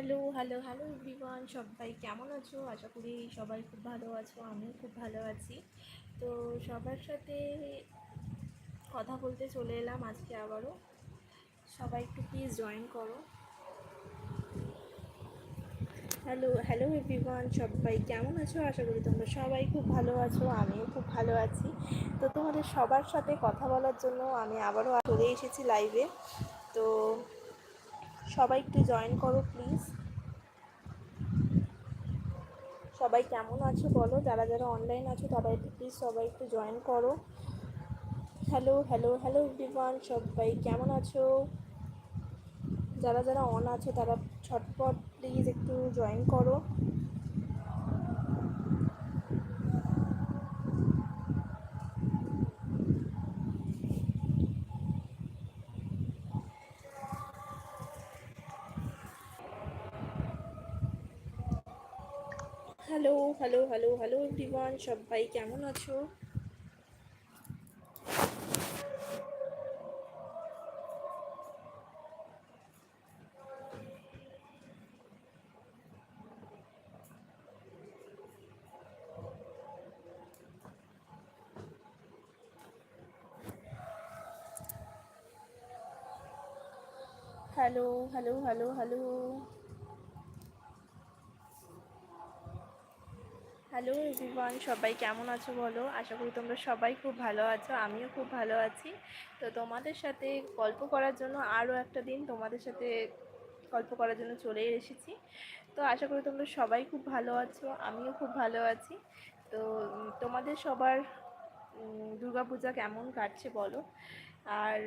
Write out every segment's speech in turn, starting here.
Hello hello hello everyone সবাই কেমন আছো? আশা করি সবাই খুব ভালো আছো, আমিও খুব ভালো আছি। তো সবার সাথে কথা বলতে চলে এলাম আজকে আবারও। সবাই একটু প্লিজ জয়েন করো। হ্যালো হ্যালো এভরিওয়ান সবাই কেমন আছো? আশা করি তোমরা সবাই খুব ভালো আছো, আমিও খুব ভালো আছি। তো তোমাদের সবার সাথে কথা বলার জন্য আমি আবারও চলে এসেছি লাইভে তো সবাই একটু জয়েন করো প্লিজ সবাই কেমন আছো বলো? যারা যারা অনলাইন আছো তারা একটু প্লিজ সবাই একটু জয়েন করো। হ্যালো হ্যালো হ্যালো এভরিওয়ান সবাই কেমন আছো? যারা যারা অন আছো তারা ছটপট প্লিজ একটু জয়েন করো। Hello hello hello hello everyone সবাই কেমন আছো? Hello hello hello hello hello everyone সবাই কেমন আছো বলো? আশা করি তোমরা সবাই খুব ভালো আছো, আমিও খুব ভালো আছি। তো তোমাদের সাথে গল্প করার জন্য আরও একটা দিন তোমাদের সাথে গল্প করার জন্য চলে এসেছি। তো আশা করি তোমরা সবাই খুব ভালো আছো, আমিও খুব ভালো আছি। তো তোমাদের সবার দুর্গাপূজা কেমন কাটছে বলো? আর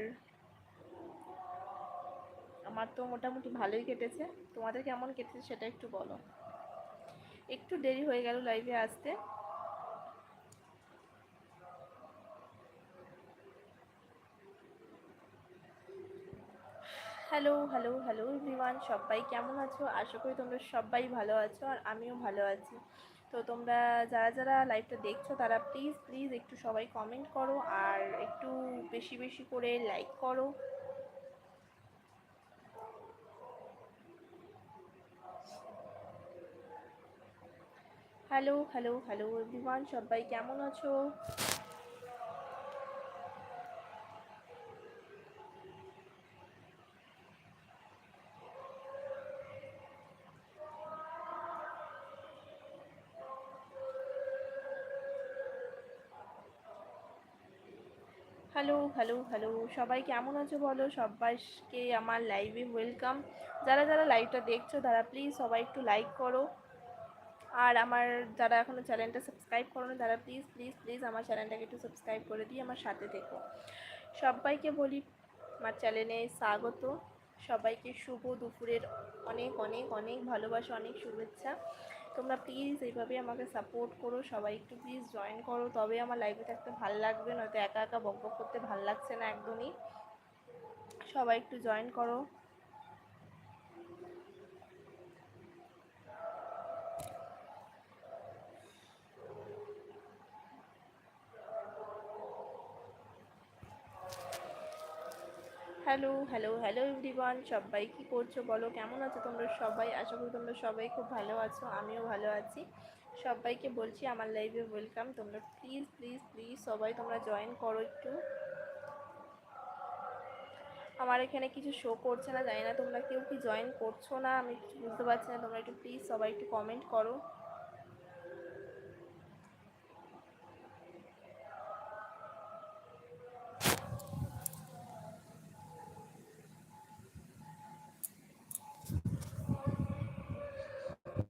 আমার তো মোটামুটি ভালোই কেটেছে। তোমাদের কেমন কেটেছে সেটা একটু বলো। একটু দেরি হয়ে গেল লাইভে আসতে। হ্যালো হ্যালো হ্যালো এভরিওয়ান সবাই কেমন আছো? আশা করি তোমরা সবাই ভালো আছো আর আমিও ভালো আছি। তো তোমরা যারা যারা লাইভটা দেখছ, তারা প্লিজ প্লিজ একটু সবাই কমেন্ট করো আর একটু বেশি বেশি করে লাইক করো। হ্যালো হ্যালো হ্যালো এভরিওয়ান সবাই কেমন আছো? হ্যালো হ্যালো হ্যালো সবাই কেমন আছো বলো? সবাইকে আমার লাইভে ওয়েলকাম যারা যারা লাইভটা দেখছ, তারা প্লিজ সবাই একটু লাইক করো। আর আমার যারা এখনও চ্যানেলটা সাবস্ক্রাইব করোনি, তারা প্লিজ প্লিজ প্লিজ আমার চ্যানেলটাকে একটু সাবস্ক্রাইব করে দিয়ে আমার সাথে থেকো। সবাইকে বলি, আমার চ্যানেলে স্বাগত। সবাইকে শুভ দুপুরের অনেক অনেক অনেক ভালোবাসা, অনেক শুভেচ্ছা। তোমরা প্লিজ এইভাবে আমাকে সাপোর্ট করো, সবাই একটু প্লিজ জয়েন করো, তবে আমার লাইভে থাকতে ভালো লাগবে, নয়তো একা একা বক করতে ভালো লাগছে না একদমই। সবাই একটু জয়েন করো। হ্যালো হ্যালো হ্যালো এভরিওয়ান, সবাই কি করছ বলো? কেমন আছো তোমরা সবাই? আশা করি তোমরা সবাই খুব ভালো আছো, আমিও ভালো আছি। সবাইকে বলছি আমার লাইভে ওয়েলকাম তোমরা প্লিজ প্লিজ প্লিজ সবাই তোমরা জয়েন করো একটু। আমার এখানে কিছু শো করছে না, জানি না তোমরা কেউ কি জয়েন করছ না, আমি বুঝতে পারছি না, তোমরা একটু প্লিজ সবাই একটু কমেন্ট করো।